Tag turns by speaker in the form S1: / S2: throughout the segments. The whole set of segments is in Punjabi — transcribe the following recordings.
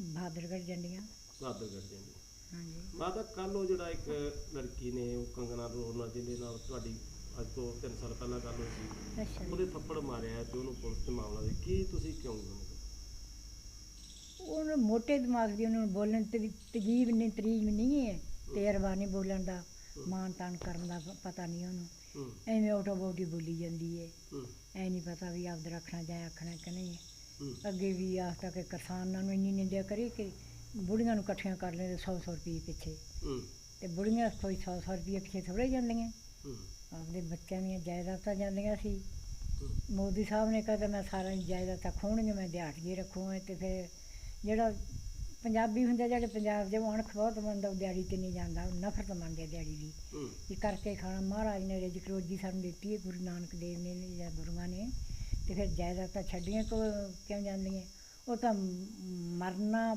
S1: ਬਹਾਦਰਗੜ੍ਹ ਜੰਡੀਆਂ।
S2: ਬਹਾਦਰਗੜ੍ਹ ਜਾਂਦੀ
S1: ਹਾਂਜੀ।
S2: ਮਾਤਾ ਕੱਲ ਉਹ ਜਿਹੜਾ ਇੱਕ ਲੜਕੀ ਨੇ ਉਹ ਕੰਗਨਾ ਰੋਣਾ ਜਿਹਦੇ ਨਾਲ ਤੁਹਾਡੀ ਅੱਜ ਤੋਂ 3 ਸਾਲ ਪਹਿਲਾਂ ਗੱਲ ਹੋਈ ਸੀ
S1: ਅੱਛਾ। ਜੀ।
S2: ਉਹਦੇ ਥੱਪੜ ਮਾਰਿਆ ਤੇ ਉਹਨੂੰ ਪੁਲਿਸ ਤੇ ਮਾਮਲਾ ਦੇ ਕੀ ਤੁਸੀਂ ਕਿਉਂ ਬਣਾਉਂਦੇ
S1: ਉਹਨੂੰ ਮੋਟੇ ਦਿਮਾਗ ਦੀ ਉਹਨੂੰ ਬੋਲਣ ਤੇ ਤਜੀਬ ਨਹੀਂ ਤਰੀਬ ਨਹੀਂ ਹੈ ਤੇਰਵਾ ਨਹੀਂ ਬੋਲਣ ਦਾ ਮਾਨ ਤਾਨ ਕਰਨ ਦਾ ਪ- ਪਤਾ ਨਹੀਂ ਉਹਨੂੰ।
S2: ਹੂੰ।
S1: ਐਵੇਂ ਆਟੋ ਬੋਟੀ ਬੋਲੀ ਜਾਂਦੀ ਹੈ।
S2: ਹੂੰ।
S1: ਐ ਨਹੀਂ ਪਤਾ ਵੀ ਆਪਦ ਰੱਖਣਾ ਜਾਂ ਆਖਣਾ ਕਿ ਨਹੀਂ ਅੱਗੇ ਵੀ ਆਖਤਾ ਕਿ ਕਿਸਾਨਾਂ ਨੂੰ ਇੰਨੀ ਨਿੰਦਿਆ ਕਰੀ ਕਿ ਬੁੜੀਆਂ ਨੂੰ ਇਕੱਠੀਆਂ ਕਰ ਲੈਂਦੇ 100 100 ਰੁਪਏ ਪਿੱਛੇ। ਤੇ ਬੁੜੀਆਂ ਕੋਈ 100 100 ਰੁਪਏ ਪਿੱਛੇ ਥੋੜੇ ਜਾਂਦੀਆਂ। ਆਪਦੇ ਬੱਚਿਆਂ ਦੀਆਂ ਜਾਇਦਾਦਾਂ ਜਾਂਦੀਆਂ ਸੀ। ਮੋਦੀ ਸਾਹਿਬ ਨੇ ਕਹਿੰਦਾ ਮੈਂ ਸਾਰਾ ਜਾਇਦਾਦਾਂ ਖੋਣਗੇ ਮੈਂ ਦਿਹਾੜੀਏ ਰੱਖੂਗਾ ਤੇ ਫਿਰ ਜਿਹੜਾ ਪੰਜਾਬੀ ਹੁੰਦੇ ਜਿਹੜੇ ਪੰਜਾਬ ਦੇ ਉਹ ਅਣਖ ਬਹੁਤ ਮੰਨਦਾ ਉਹ ਦਿਹਾੜੀ ਤੇ ਨਹੀਂ ਜਾਂਦਾ ਉਹ ਨਫ਼ਰਤ ਮੰਨਦੇ ਦਿਹਾੜੀ ਦੀ। ਇਹ ਕਰਕੇ ਖਾਣਾ ਮਹਾਰਾਜ ਨੇ ਰਿਜਕ ਰੋਜੀ ਸਾਨੂੰ ਦਿੱਤੀ ਹੈ ਗੁਰੂ ਨਾਨਕ ਦੇਵ ਨੇ ਜਾਂ ਗੁਰੂਆਂ ਨੇ। ਤੇ ਫਿਰ ਜਾਇਦਾਦਾਂ ਛੱਡੀਆਂ ਕੋ ਕਿਉਂ ਜਾਂਦੀਆਂ? ਉਹ ਤਾਂ ਮਰਨਾ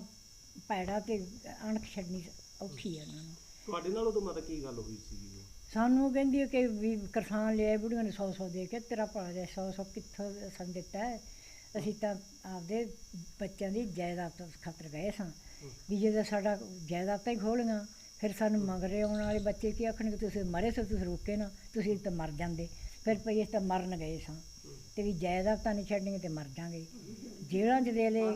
S1: ਪੈੜਾ ਤੇ ਅਣਖ ਛੱਡਣੀ ਔਖੀ ਹੈ ਉਹਨਾਂ ਨੂੰ।
S2: ਤੁਹਾਡੇ ਨਾਲ ਉਦੋਂ ਮਾਤਾ ਕੀ ਗੱਲ ਹੋਈ ਸੀ
S1: ਸਾਨੂੰ ਕਹਿੰਦੀ ਹੈ ਕਿ ਵੀ ਕਿਸਾਨ ਲਿਆਏ ਬੁੜੀਆਂ ਨੇ 100 100 ਦੇ ਕੇ ਤੇਰਾ ਭਲਾ ਜਾ 100 100 ਕਿੱਥੋਂ ਸਾਨੂੰ ਦਿੱਤਾ ਹੈ? ਅਸੀਂ ਤਾਂ ਆਪਦੇ ਬੱਚਿਆਂ ਦੀ ਜਾਇਦਾਦ ਤੋਂ ਖਾਤਰ ਗਏ ਸਾਂ। ਵੀ ਜਦੋਂ ਸਾਡਾ ਜਾਇਦਾਦਾਂ ਹੀ ਖੋਲੀਆਂ ਫਿਰ ਸਾਨੂੰ ਮਗਰੇ ਆਉਣ ਵਾਲੇ ਬੱਚੇ ਕੀ ਆਖਣਗੇ? ਤੁਸੀਂ ਮਰੇ ਸੋ ਤੁਸੀਂ ਰੋਕੇ ਨਾ ਤੁਸੀਂ ਤਾਂ ਮਰ ਜਾਂਦੇ। ਫਿਰ ਭਈ ਅਸੀਂ ਤਾਂ ਮਰਨ ਗਏ ਸਾਂ। ਤੇ ਵੀ ਜਾਇਦਾਦਾਂ ਨਹੀਂ ਛੱਡਣਗੇ ਤੇ ਮਰ ਜਾਾਂਗੇ ਜੇਲ੍ਹਾਂ 'ਚ ਦੇ ਲੈ,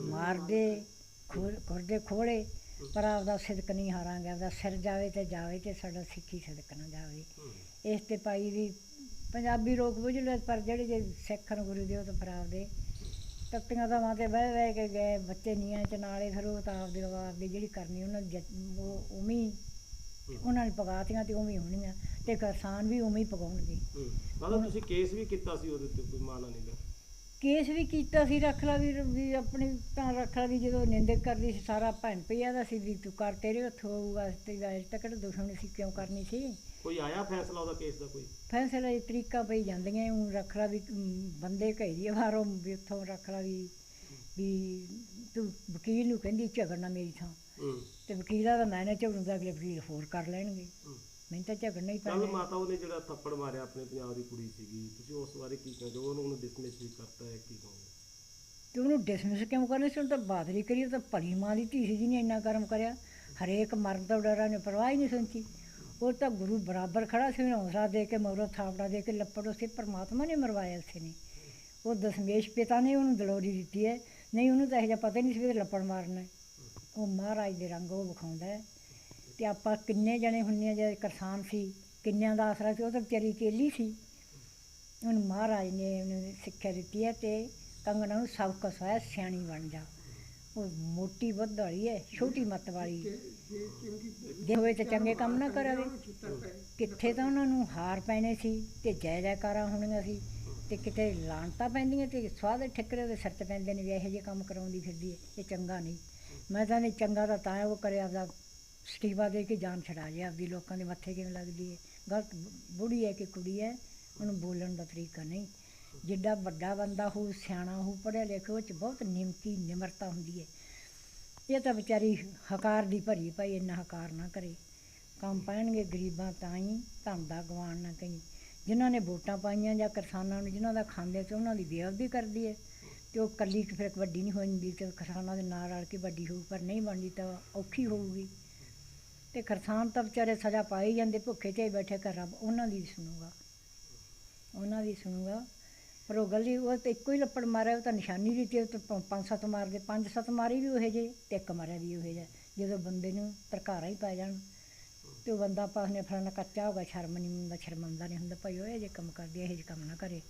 S1: ਮਾਰਦੇ, ਖੁਰ, ਖੁਰਦੇ ਖੋਲੇ, ਪਰ ਆਪਦਾ ਸਿਦਕ ਨਹੀਂ ਹਾਰਾਂਗੇ, ਆਪਦਾ ਸਿਰ ਜਾਵੇ ਤੇ ਜਾਵੇ ਤੇ ਸਾਡਾ ਸਿੱਖੀ ਸਿਦਕ ਨਾ ਜਾਵੇ। ਇਸ ਤੇ ਪਾਈ ਵੀ ਪੰਜਾਬੀ ਲੋਕ ਬੁਝ ਲੈ ਪਰ ਜਿਹੜੇ ਜੇ ਸਿੱਖ ਸਿੱਖਣ ਗੁਰੂ ਦੇ ਉਹ ਤਾਂ ਫਿਰ ਆਪਦੇ ਤੱਤੀਆਂ ਦਾ ਮਾਤੇ ਬਹਿ ਬਹਿ ਕੇ ਗਏ, ਬੱਚੇ ਨੀਆਂ ਚ ਨਾਲੇ ਫਿਰ ਉਹ ਤਾਂ ਆਪਦੇ ਆਪਦੀ ਜਿਹੜੀ ਕਰਨੀ, ਉਹਨਾਂ ਦੀ ਜ- ਉਹ ਉਮੀ ਉਹਨਾਂ ਨੇ ਪਕਾਤੀਆਂ ਤੇ ਉਵੇਂ ਹੋਣੀਆਂ ਤੇ ਕਿਸਾਨ ਵੀ ਉਵੇਂ ਹੀ ਪਕਾਉਣਗੇ।
S2: ਹੂੰ। ਮਾਤਾ ਤੁਸੀਂ ਕੇਸ ਵੀ ਕੀਤਾ ਸੀ ਉਹਦੇ ਤੇ ਕੋਈ ਮਾਨਾ ਨਹੀਂ ਦਾ
S1: ਕੇਸ ਵੀ ਕੀਤਾ ਸੀ ਰੱਖ ਲਾ ਵੀ ਵੀ ਆਪਣੀ ਤਾਂ ਰੱਖ ਲਾ ਵੀ ਜਦੋਂ ਨਿੰਦਕ ਕਰਦੀ ਸੀ ਸਾਰਾ ਭੈਣ ਪਿਆ ਦਾ ਸੀ ਵੀ ਤੂੰ ਕਰ ਤੇਰੇ ਹੱਥੋਂ ਹੋਊਗਾ ਤੇ ਅੱਜ ਤੱਕ ਦੁਸ਼ਮਣੀ ਸੀ ਕਿਉਂ ਕਰਨੀ ਸੀ?
S2: ਕੋਈ ਆਇਆ ਫੈਸਲਾ ਉਹਦਾ ਕੇਸ ਦਾ ਕੋਈ?
S1: ਫੈਸਲਾ ਇਹ ਤਰੀਕਾ ਪਈ ਜਾਂਦੀਆਂ ਉਹ ਰੱਖ ਲਾ ਵੀ ਬੰਦੇ ਘੇਰੀ ਬਾਹਰੋਂ ਵੀ ਉੱਥੋਂ ਰੱਖ ਲਾ ਵੀ ਵੀ ਤੂੰ ਵਕੀਲ ਨੂੰ ਕਹਿੰਦੀ ਝਗੜਨਾ ਮੇਰੀ ਥਾਂ। ਤੇ ਵਕੀਲਾਂ ਦਾ ਮੈਂ ਨਾ ਝਗੜੂੰਦਾ ਅਗਲੇ ਵਕੀਲ ਹੋਰ ਕਰ ਲੈਣਗੇ। ਮੈਨੂੰ ਤਾਂ ਝਗੜਨਾ ਹੀ
S2: ਕੱਲ
S1: ਪੈਣਾ
S2: ਮਾਤਾ ਉਹਨੇ ਜਿਹੜਾ ਥੱਪੜ ਮਾਰਿਆ ਆਪਣੇ ਪੰਜਾਬ ਦੀ ਕੁੜੀ ਸੀਗੀ ਤੁਸੀਂ ਉਸ ਬਾਰੇ ਕੀ ਕਹਿੰਦੇ ਹੋ? ਉਹਨੂੰ ਡਿਸਮਿਸ ਵੀ ਕਰਤਾ ਹੈ ਕੀ ਕਹੋਗੇ?
S1: ਤੇ ਉਹਨੂੰ ਡਿਸਮਿਸ ਕਿਉਂ ਕਰਨੇ ਸੀ? ਉਹਨੂੰ ਤਾਂ ਬਾਦਰੀ ਕਰੀ ਉਹ ਤਾਂ ਭਲੀ ਮਾਂ ਦੀ ਧੀ ਸੀ ਜਿਹਨੇ ਇੰਨਾ ਕਰਮ ਕਰਿਆ। ਹਰੇਕ ਮਰਨ ਤੋਂ ਡਰਾਂ ਨੇ ਪਰਵਾਹ ਹੀ ਨਹੀਂ ਸੁਣਤੀ ਉਹ ਤਾਂ ਗੁਰੂ ਬਰਾਬਰ ਖੜਾ ਸੀ ਉਹਨੂੰ ਹੌਸਲਾ ਦੇ ਕੇ ਮਗਰੋਂ ਥਾਪੜਾ ਦੇ ਕੇ ਲੱਪੜ ਉਸੇ ਪਰਮਾਤਮਾ ਨੇ ਮਰਵਾਇਆ ਉਸੇ ਨੇ। ਉਹ ਦਸ਼ਮੇਸ਼ ਪਿਤਾ ਨੇ ਉਹਨੂੰ ਦਲੋਰੀ ਦਿੱਤੀ ਹੈ। ਨਹੀਂ ਉਹਨੂੰ ਤਾਂ ਇਹ ਜਿਹਾ ਪਤਾ ਹੀ ਨਹੀਂ ਸੀ ਵੀ ਇਹਦੇ ਲੱਪੜ ਮਾਰਨਾ ਹੈ। ਉਹ ਮਹਾਰਾਜ ਦੇ ਰੰਗ ਉਹ ਵਿਖਾਉਂਦਾ ਤੇ ਆਪਾਂ ਕਿੰਨੇ ਜਣੇ ਹੁੰਨੇ ਆ ਜਿਹੜੇ ਕਿਸਾਨ ਸੀ ਕਿੰਨਿਆਂ ਦਾ ਆਸਰਾ ਸੀ ਉਹ ਤਾਂ ਵਿਚਾਰੀ ਕੇਲੀ ਸੀ। ਉਹਨੂੰ ਮਹਾਰਾਜ ਨੇ ਉਹਨੂੰ ਸਿੱਖਿਆ ਦਿੱਤੀ ਹੈ ਤੇ ਕੰਗਣਾ ਨੂੰ ਸਭ ਕੁਛ ਹੋਇਆ ਸਿਆਣੀ ਬਣ ਜਾ। ਉਹ ਮੋਟੀ ਵੱਧ ਵਾਲੀ ਹੈ ਛੋਟੀ ਮੱਤ ਵਾਲੀ। ਜੇ ਹੋਵੇ ਤਾਂ ਚੰਗੇ ਕੰਮ ਨਾ ਕਰਾਵੇ। ਕਿੱਥੇ ਤਾਂ ਉਹਨਾਂ ਨੂੰ ਹਾਰ ਪੈਣੇ ਸੀ ਤੇ ਜੈ ਜੈਕਾਰਾਂ ਹੋਣੀਆਂ ਸੀ ਤੇ ਕਿਤੇ ਲਾਂਟਾਂ ਪੈਂਦੀਆਂ ਤੇ ਸਵਾਦ ਠਿਕਰੇ ਦੇ ਸਿਰ ਤੇ ਪੈਂਦੇ ਨੇ ਵੀ ਇਹੋ ਜਿਹੇ ਕੰਮ ਕਰਾਉਂਦੀ ਫਿਰਦੀ ਹੈ ਇਹ ਚੰਗਾ ਨਹੀਂ। ਮੈਂ ਤਾਂ ਨਹੀਂ ਚੰਗਾ ਤਾਂ ਤਾਂ ਉਹ ਕਰਿਆ ਆਪਦਾ ਸਟੀਵਾ ਦੇ ਕੇ ਜਾਨ ਛਡਾ ਜੇ ਆਪਦੀ ਲੋਕਾਂ ਦੇ ਮੱਥੇ ਕਿਵੇਂ ਲੱਗਦੀ ਹੈ। ਗਲਤ ਬੁੜੀ ਹੈ ਕਿ ਕੁੜੀ ਹੈ, ਉਹਨੂੰ ਬੋਲਣ ਦਾ ਤਰੀਕਾ ਨਹੀਂ। ਜਿੱਡਾ ਵੱਡਾ ਬੰਦਾ ਹੋ ਸਿਆਣਾ ਹੋ ਪੜ੍ਹਿਆ ਲਿਖਿਆ ਉਹ ਚ ਬਹੁਤ ਨਿਮਤੀ, ਨਿਮਰਤਾ ਹੁੰਦੀ ਹੈ। ਇਹ ਤਾਂ ਵਿਚਾਰੀ ਹਕਾਰ ਦੀ ਭਰੀ ਭਾਈ, ਇੰਨਾ ਹਕਾਰ ਨਾ ਕਰੇ। ਕੰਮ ਪੈਣਗੇ ਗਰੀਬਾਂ ਤਾਂ ਹੀ ਧਨ ਦਾ ਗਵਾਨ ਨਾ ਕਹੀਂ। ਜਿਨ੍ਹਾਂ ਨੇ ਵੋਟਾਂ ਪਾਈਆਂ ਜਾਂ ਕਿਸਾਨਾਂ ਨੂੰ, ਜਿਨ੍ਹਾਂ ਦਾ ਖਾਂਦੇ ਤੇ ਉਹਨਾਂ ਦੀ ਬੇਅਦਬੀ ਕਰਦੀ ਹੈ। ਅਤੇ ਉਹ ਇਕੱਲੀ ਫਿਰ ਇੱਕ ਵੱਡੀ ਨਹੀਂ ਹੋ ਜਾਂਦੀ ਤੇ ਕਿਸਾਨਾਂ ਦੇ ਨਾਲ ਰਲ ਕੇ ਵੱਡੀ ਹੋਊ, ਪਰ ਨਹੀਂ ਬਣਦੀ ਤਾਂ ਔਖੀ ਹੋਊਗੀ। ਅਤੇ ਕਿਸਾਨ ਤਾਂ ਵਿਚਾਰੇ ਸਜ਼ਾ ਪਾਈ ਜਾਂਦੇ, ਭੁੱਖੇ ਤੇ ਹੀ ਬੈਠੇ ਕਰ ਰੱਬ ਉਹਨਾਂ ਦੀ ਵੀ ਸੁਣੂਗਾ। ਉਹਨਾਂ ਦੀ ਸੁਣੂਗਾ। ਪਰ ਉਹ ਗਲੀ ਉਹ ਤਾਂ ਇੱਕੋ ਹੀ ਲੱਪੜ ਮਾਰਿਆ, ਉਹ ਤਾਂ ਨਿਸ਼ਾਨੀ ਦੀ ਤੇ ਪੰਜ ਸੱਤ ਮਾਰਦੇ, ਪੰਜ ਸੱਤ ਮਾਰੀ ਵੀ ਉਹੇ ਜੇ ਤੇ ਇੱਕ ਮਾਰਿਆ ਵੀ ਉਹੇ ਜਿਹਾ, ਜਦੋਂ ਬੰਦੇ ਨੂੰ ਤਰਕਾਰਾਂ ਹੀ ਪੈ ਜਾਣ। ਤੇ ਉਹ ਬੰਦਾ ਪਾਸ ਨੇ ਫਲਾਣਾ ਕੱਚਾ ਹੋਗਾ ਸ਼ਰਮ ਨਹੀਂ ਹੁੰਦਾ ਸ਼ਰਮੰਦਾ ਨਹੀਂ ਹੁੰਦਾ, ਭਾਈ ਉਹ ਇਹ ਜੇ ਕੰਮ ਕਰਦੀ, ਇਹ ਜੇ ਕੰਮ ਨਾ ਕਰੇ।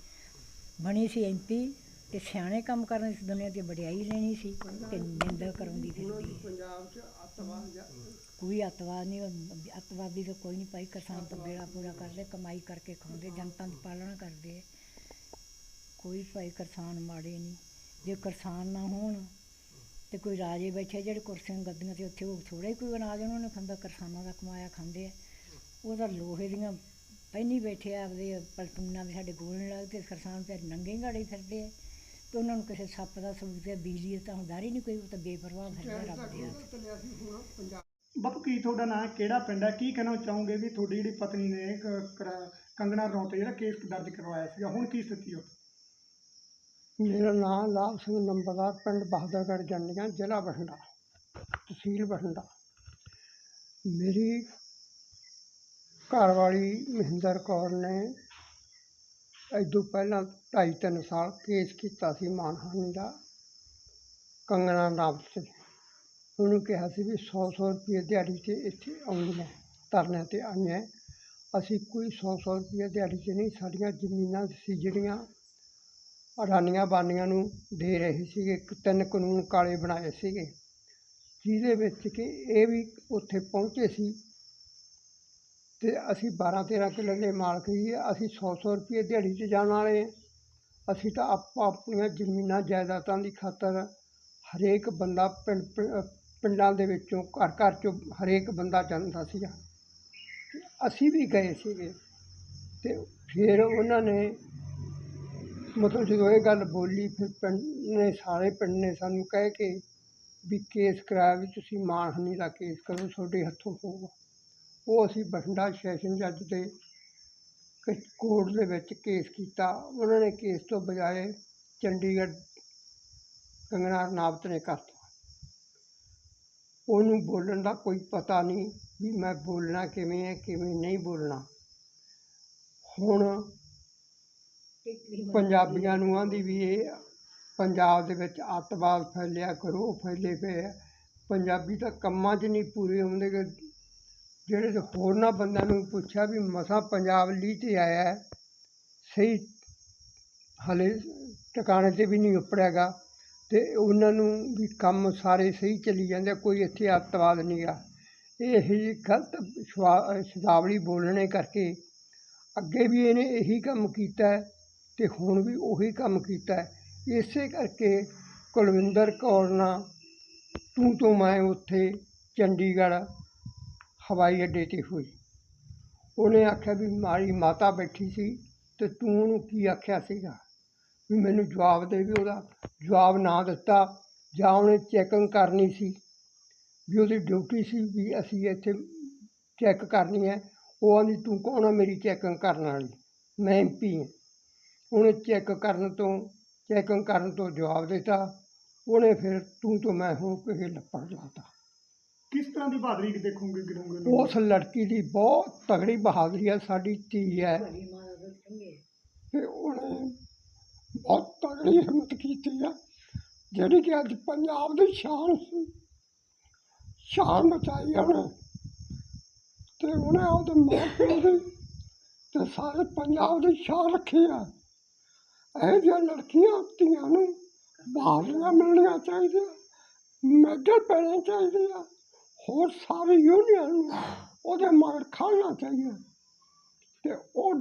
S1: ਬਣੀ ਸੀ ਐਮਪੀ ਤੇ ਸਿਆਣੇ ਕੰਮ ਕਰਨ ਇਸ ਦੁਨੀਆ ਤੇ ਵਡਿਆਈ ਲੈਣੀ ਸੀ ਤੇ ਨਿੰਦਾ ਕਰਾਉਂਦੀ ਫਿਰਦੀ
S3: ਪੰਜਾਬ 'ਚ ਅੱਤਵਾਦ
S1: ਕੋਈ ਅੱਤਵਾਦ ਨਹੀਂ ਉਹ ਅੱਤਵਾਦੀ ਤਾਂ ਕੋਈ ਨਹੀਂ ਭਾਈ, ਕਿਸਾਨ ਤਾਂ ਬੇੜਾ ਪੂਰਾ ਕਰਦੇ, ਕਮਾਈ ਕਰਕੇ ਖਾਂਦੇ ਜਨਤਾ ਦੀ ਪਾਲਣਾ ਕਰਦੇ। ਕੋਈ ਭਾਈ ਕਿਸਾਨ ਮਾੜੇ ਨਹੀਂ। ਜੇ ਕਿਸਾਨ ਨਾ ਹੋਣ ਤੇ ਕੋਈ ਰਾਜੇ ਬੈਠੇ ਜਿਹੜੇ ਕੁਰਸੀਆਂ ਗੱਦੀਆਂ ਤੇ ਉੱਥੇ ਉਹ ਥੋੜਾ ਹੀ ਕੋਈ ਅਨਾਜ ਉਹਨਾਂ ਨੇ ਖਾਂਦਾ, ਕਿਸਾਨਾਂ ਦਾ ਕਮਾਇਆ ਖਾਂਦੇ ਆ। ਉਹ ਤਾਂ ਲੋਹੇ ਦੀਆਂ ਪਹਿਨੀ ਬੈਠੇ ਆ, ਆਪਦੇ ਪਲਟੂਨਾਂ ਵੀ ਸਾਡੇ ਗੋਲਣ ਲੱਗਦੇ, ਕਿਸਾਨ ਤੇ ਨੰਗੇ ਗਾੜੇ ਫਿਰਦੇ ਆ। ਤੇ ਉਹਨਾਂ ਨੂੰ ਕਿਸੇ ਸੱਪ ਦਾ ਸਲੂਕ ਤੇ ਬਿਜਲੀ ਦਾ ਤਾਂ ਹੁੰਦਾ ਹੀ ਨਹੀਂ ਕੋਈ ਉਹ ਤਾਂ ਬੇਪਰਵਾਹ ਫਿਰਦਾ ਰੱਬ ਦੇ ਹੱਥ।
S4: ਬਾਪੂ ਕੀ ਤੁਹਾਡਾ ਨਾਂ ਹੈ? ਕਿਹੜਾ ਪਿੰਡ ਹੈ ਕੀ ਕਹਿਣਾ ਚਾਹੋਗੇ ਵੀ ਤੁਹਾਡੀ ਜਿਹੜੀ ਪਤਨੀ ਨੇ ਕੰਗਣਾ ਰਣੌਤ ਤੇ ਜਿਹੜਾ ਕੇਸ ਦਰਜ ਕਰਵਾਇਆ ਸੀਗਾ ਹੁਣ ਕੀ ਸਥਿਤੀ ਹੋ
S3: ਮੇਰਾ ਨਾਮ ਲਾਭ ਸਿੰਘ ਨੰਬਰਦਾਰ ਪਿੰਡ ਬਹਾਦਰਗੜ੍ਹ ਜੰਡੀਆਂ ਜ਼ਿਲ੍ਹਾ ਬਠਿੰਡਾ ਤਹਿਸੀਲ ਬਠਿੰਡਾ। ਮੇਰੀ ਘਰਵਾਲੀ ਮਹਿੰਦਰ ਕੌਰ ਨੇ ਇਦੋਂ ਪਹਿਲਾਂ ਢਾਈ ਤਿੰਨ ਸਾਲ ਕੇਸ ਕੀਤਾ ਸੀ ਮਾਨਹਾਨੀ ਦਾ, ਕੰਗਣਾ ਰਾਵਤ 'ਤੇ ਉਹਨੂੰ ਕਿਹਾ ਸੀ ਵੀ 100 100 ਰੁਪਏ ਦਿਹਾੜੀ 'ਤੇ ਇੱਥੇ ਆਉਂਦੀਆਂ ਧਰਨਿਆਂ 'ਤੇ ਆਈਆਂ ਅਸੀਂ ਕੋਈ 100 100 ਰੁਪਏ ਦਿਹਾੜੀ 'ਤੇ ਨਹੀਂ, ਸਾਡੀਆਂ ਜ਼ਮੀਨਾਂ ਸੀ ਜਿਹੜੀਆਂ ਅਡਾਨੀਆਂ ਬਾਨੀਆਂ ਨੂੰ ਦੇ ਰਹੇ ਸੀਗੇ, ਇੱਕ ਤਿੰਨ ਕਾਨੂੰਨ ਕਾਲੇ ਬਣਾਏ ਸੀਗੇ। ਜਿਹਦੇ ਵਿੱਚ ਕਿ ਇਹ ਵੀ ਉੱਥੇ ਪਹੁੰਚੇ ਸੀ ਅਤੇ ਅਸੀਂ 12 13 ਕਿੱਲੇ ਦੇ ਮਾਲਕ ਹੀ ਅਸੀਂ ਸੌ ਸੌ ਰੁਪਈਏ ਦਿਹਾੜੀ 'ਚ ਜਾਣ ਵਾਲੇ ਹਾਂ। ਅਸੀਂ ਤਾਂ ਆਪੋ ਆਪਣੀਆਂ ਜ਼ਮੀਨਾਂ, ਜਾਇਦਾਦਾਂ ਦੀ ਖਾਤਰ ਹਰੇਕ ਬੰਦਾ ਪਿੰਡ, ਪਿੰ- ਪਿੰਡਾਂ ਦੇ ਵਿੱਚੋਂ ਘਰ ਘਰ ਚੋਂ ਹਰੇਕ ਬੰਦਾ ਜਾਂਦਾ ਸੀਗਾ। ਅਸੀਂ ਵੀ ਗਏ ਸੀਗੇ। ਅਤੇ ਫਿਰ ਉਹਨਾਂ ਨੇ ਮਤਲਬ ਜਦੋਂ ਇਹ ਗੱਲ ਬੋਲੀ, ਫਿਰ ਪਿੰਡ ਨੇ, ਸਾਰੇ ਪਿੰਡ ਨੇ ਸਾਨੂੰ ਕਹਿ ਕੇ ਵੀ ਕੇਸ ਕਰਾਇਆ ਵੀ ਤੁਸੀਂ ਮਾਣਹਾਨੀ ਦਾ ਕੇਸ ਕਰੋ, ਤੁਹਾਡੇ ਹੱਥੋਂ ਹੋਊਗਾ। ਉਹ ਅਸੀਂ ਬਠਿੰਡਾ ਸੈਸ਼ਨ ਜੱਜ ਦੇ ਕੋਰਟ ਦੇ ਵਿੱਚ ਕੇਸ ਕੀਤਾ। ਉਹਨਾਂ ਨੇ ਕੇਸ ਤੋਂ ਬਜਾਏ ਚੰਡੀਗੜ੍ਹ ਕੰਗਣਾ ਰਣਾਵਤ ਨੇ ਕਰਤਾ ਉਹਨੂੰ ਬੋਲਣ ਦਾ ਕੋਈ ਪਤਾ ਨਹੀਂ ਵੀ ਮੈਂ ਬੋਲਣਾ ਕਿਵੇਂ ਹੈ, ਕਿਵੇਂ ਨਹੀਂ ਬੋਲਣਾ। ਹੁਣ ਪੰਜਾਬੀਆਂ ਨੂੰ ਆਂਦੀ ਵੀ ਇਹ ਪੰਜਾਬ ਦੇ ਵਿੱਚ ਅੱਤਵਾਦ ਫੈਲਿਆ ਕਰੋ ਫੈਲੇ ਪਏ ਆ। ਪੰਜਾਬੀ ਤਾਂ ਕੰਮਾਂ 'ਚ ਨਹੀਂ ਪੂਰੇ ਹੁੰਦੇ ਗੇ ਜਿਹੜੇ ਹੋਰਨਾਂ ਬੰਦਿਆਂ ਨੂੰ ਪੁੱਛਿਆ ਵੀ ਮਸਾਂ ਪੰਜਾਬ ਲੀਹ 'ਤੇ ਆਇਆ ਸਹੀ ਹਾਲੇ ਟਿਕਾਣੇ 'ਤੇ ਵੀ ਨਹੀਂ ਉੱਪੜਿਆਗਾ ਅਤੇ ਉਹਨਾਂ ਨੂੰ ਵੀ ਕੰਮ ਸਾਰੇ ਸਹੀ ਚੱਲੀ ਜਾਂਦੇ ਕੋਈ ਇੱਥੇ ਅੱਤਵਾਦ ਨਹੀਂ ਆ। ਇਹ ਹੀ ਗਲਤ ਸ਼ਵਾ- ਸ਼ਬਦਾਵਲੀ ਬੋਲਣੇ ਕਰਕੇ ਅੱਗੇ ਵੀ ਇਹਨੇ ਇਹੀ ਕੰਮ ਕੀਤਾ ਅਤੇ ਹੁਣ ਵੀ ਉਹੀ ਕੰਮ ਕੀਤਾ ਇਸੇ ਕਰਕੇ ਕੁਲਵਿੰਦਰ ਕੌਰ ਨਾਲ ਤੂੰ ਤੋਂ ਮੈਂ ਉੱਥੇ ਚੰਡੀਗੜ੍ਹ ਹਵਾਈ ਅੱਡੇ 'ਤੇ ਹੋਈ। ਉਹਨੇ ਆਖਿਆ ਵੀ ਮਾਰੀ ਮਾਤਾ ਬੈਠੀ ਸੀ ਅਤੇ ਤੂੰ ਉਹਨੂੰ ਕੀ ਆਖਿਆ ਸੀਗਾ? ਵੀ ਮੈਨੂੰ ਜਵਾਬ ਦੇ ਵੀ ਉਹਦਾ ਜਵਾਬ ਨਾ ਦਿੱਤਾ ਜਾਂ ਉਹਨੇ ਚੈਕਿੰਗ ਕਰਨੀ ਸੀ। ਵੀ ਉਹਦੀ ਡਿਊਟੀ ਸੀ ਵੀ ਅਸੀਂ ਇੱਥੇ ਚੈੱਕ ਕਰਨੀ ਹੈ। ਉਹ ਆਂਦੀ ਤੂੰ ਕੌਣ ਆ ਮੇਰੀ ਚੈਕਿੰਗ ਕਰਨ ਵਾਲੀ? ਮੈਂ ਐਮਪੀ ਹਾਂ। ਉਹਨੇ ਚੈੱਕ ਕਰਨ ਤੋਂ ਚੈਕਿੰਗ ਕਰਨ ਤੋਂ ਜਵਾਬ ਦਿੱਤਾ। ਉਹਨੇ ਫਿਰ ਤੂੰ ਤੋਂ ਮੈਂ ਹੋ ਕੇ ਲੱਪੜ ਲਾਤਾ।
S4: ਕਿਸ ਤਰ੍ਹਾਂ ਦੀ ਬਹਾਦਰੀ ਦੇਖੋਗੇ ਗਿਰੋਗੇ?
S3: ਉਸ ਲੜਕੀ ਦੀ ਬਹੁਤ ਤਗੜੀ ਬਹਾਦਰੀ ਹੈ ਸਾਡੀ ਧੀ ਹੈ। ਤੇ ਉਹਨੇ ਬਹੁਤ ਤਗੜੀ ਹਿੰਮਤ ਕੀਤੀ ਹੈ ਜਿਹੜੀ ਕਿ ਅੱਜ ਪੰਜਾਬ ਦੀ ਸ਼ਾਨ ਸੀ। ਸ਼ਾਨ ਬਚਾਈ ਉਹਨੇ। ਤੇ ਉਹਨੇ ਉਹਦੇ ਮਾਂ ਪਿਓ ਦੀ ਤੇ ਸਾਰੇ ਪੰਜਾਬ ਦੀ ਸ਼ਾਨ ਰੱਖੀ ਆ। ਇਹ ਜਿਹੀਆਂ ਲੜਕੀਆਂ ਧੀਆਂ ਨੂੰ ਬਹਾਦਰੀਆਂ ਮਿਲਣੀਆਂ ਚਾਹੀਦੀਆਂ ਮੈਡਲ ਪੈਣੇ ਚਾਹੀਦੇ ਆ। ਹੋਰ ਸਾਰੇ ਯੂਨੀਅਨ ਨੂੰ ਉਹਦੇ ਮਗਰ ਖੜਨਾ ਚਾਹੀਦਾ ਅਤੇ ਉਹ